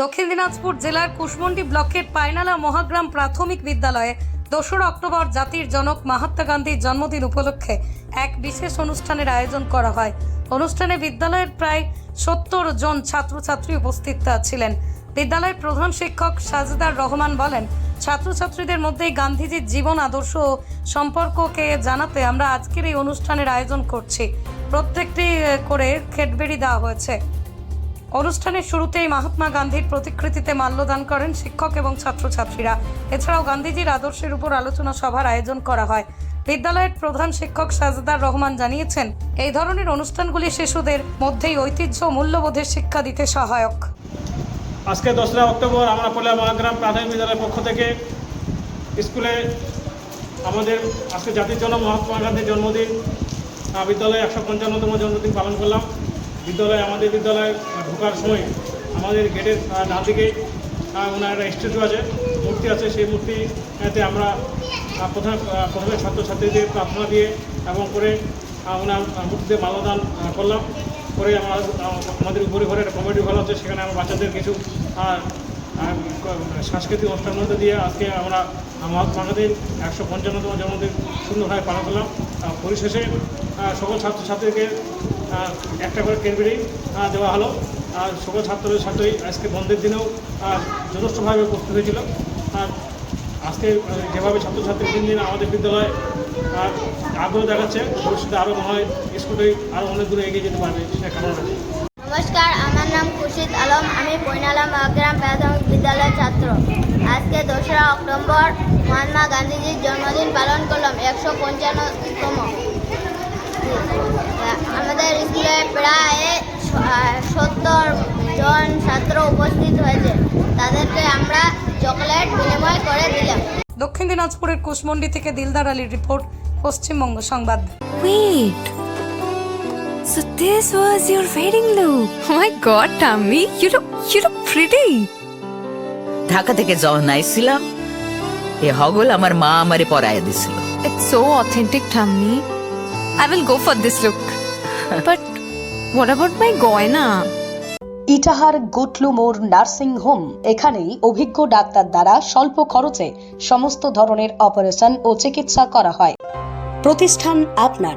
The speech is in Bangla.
দক্ষিণ দিনাজপুর জেলার কুশমন্ডি ব্লকের পায়নালা মহাগ্রাম প্রাথমিক বিদ্যালয়ে দোসরা অক্টোবর জাতির জনক মহাত্মা গান্ধীর জন্মদিন উপলক্ষে এক বিশেষ অনুষ্ঠানের আয়োজন করা হয়। অনুষ্ঠানে বিদ্যালয়ের প্রায় সত্তর জন ছাত্রছাত্রী উপস্থিত ছিলেন। বিদ্যালয়ের প্রধান শিক্ষক সাজেদার রহমান বলেন, ছাত্রছাত্রীদের মধ্যেই গান্ধীজির জীবন আদর্শ ও সম্পর্ককে জানাতে আমরা আজকের এই অনুষ্ঠানের আয়োজন করছি। প্রত্যেকটি করে খেটবেড়ি দেওয়া হয়েছে। অনুষ্ঠানের শুরুতেই মহাত্মা গান্ধীর প্রতিকৃতিতে মাল্যদান করেন শিক্ষক এবং ছাত্রছাত্রীরা। এছাড়াও গান্ধীজির আদর্শের উপর আলোচনা সভার আয়োজন করা হয়। বিদ্যালয়ের প্রধান শিক্ষক সাজেদার রহমান জানিয়েছেন, এই ধরনের অনুষ্ঠানগুলি শিশুদের মধ্যেই ঐতিহ্য মূল্যবোধের শিক্ষা দিতে সহায়ক। আজকে দোসরা অক্টোবর আমরা পয়লা মহাগ্রাম প্রাথমিক বিদ্যালয়ের পক্ষ থেকে স্কুলে আমাদের আজকে জাতির জন্য মহাত্মা গান্ধীর জন্মদিন বিদ্যালয়ে একশো পঞ্চান্নতম জন্মদিন পালন করলাম। বিদ্যালয়ে, আমাদের বিদ্যালয়ে ঢোকার সময় আমাদের গেটের ডান দিকে ওনার একটা স্ট্যাচু আছে, মূর্তি আছে, সেই মূর্তিতে আমরা প্রধান প্রথমে ছাত্রছাত্রীদের প্রার্থনা দিয়ে এবং করে ওনার মূর্তিতে মালাদান করলাম। করে আমরা আমাদের উপরে ঘরে একটা কমেডি হল আছে, সেখানে আমার বাচ্চাদের কিছু সাংস্কৃতিক অনুষ্ঠানের মধ্যে দিয়ে আজকে আমরা মহাত্মা গান্ধীর একশো পঞ্চান্নতম জন্মদিন সুন্দরভাবে পালন করলাম। পরিশেষে সকল ছাত্রছাত্রীকে একটা করে কেনবেরি দেওয়া হলো। আর সকল ছাত্র ছাত্রী আজকে বন্ধের দিনেও যথেষ্টভাবে উপস্থিত হয়েছিল। আর আজকে যেভাবে ছাত্রছাত্রী দিন দিন আমাদের বিদ্যালয়ে, আর আগ্রহ দেখাচ্ছে, ভবিষ্যতে আরও মনে হয় স্কুলে আরও অনেক দূরে এগিয়ে যেতে পারবে সেটা কামনা রাখি নমস্কার, আমার নাম খুরশিদ আলম, আমি পৈনালা প্রাথমিক বিদ্যালয়ের ছাত্র আজকে দোসরা অক্টোবর মহাত্মা গান্ধীজির জন্মদিন পালন করলাম একশো পঞ্চান্নতম আমাদের স্কুলে প্রায় সত্তর জন ছাত্র উপস্থিত হয়েছে তাদেরকে আমরা চকলেট বিনিময় করে দিলাম দক্ষিণ দিনাজপুরের কুশমন্ডি থেকে দিলদার আলীর রিপোর্ট পশ্চিমবঙ্গ সংবাদ Wait. So this was your wedding look. Oh my god, Tammy, you look you look pretty. Dhaka থেকে যখন আইছিলাম এ হগল আমার মা আমারে পরায় দিছিল It's so authentic, Tammy. I will go for this look. but what about my goina? Itahar Gutlu মোড় নার্সিং হোম এখানেই অভিজ্ঞ ডাক্তার দ্বারা স্বল্প খরচে সমস্ত ধরনের অপারেশন ও চিকিৎসা করা হয় প্রতিষ্ঠান আপনার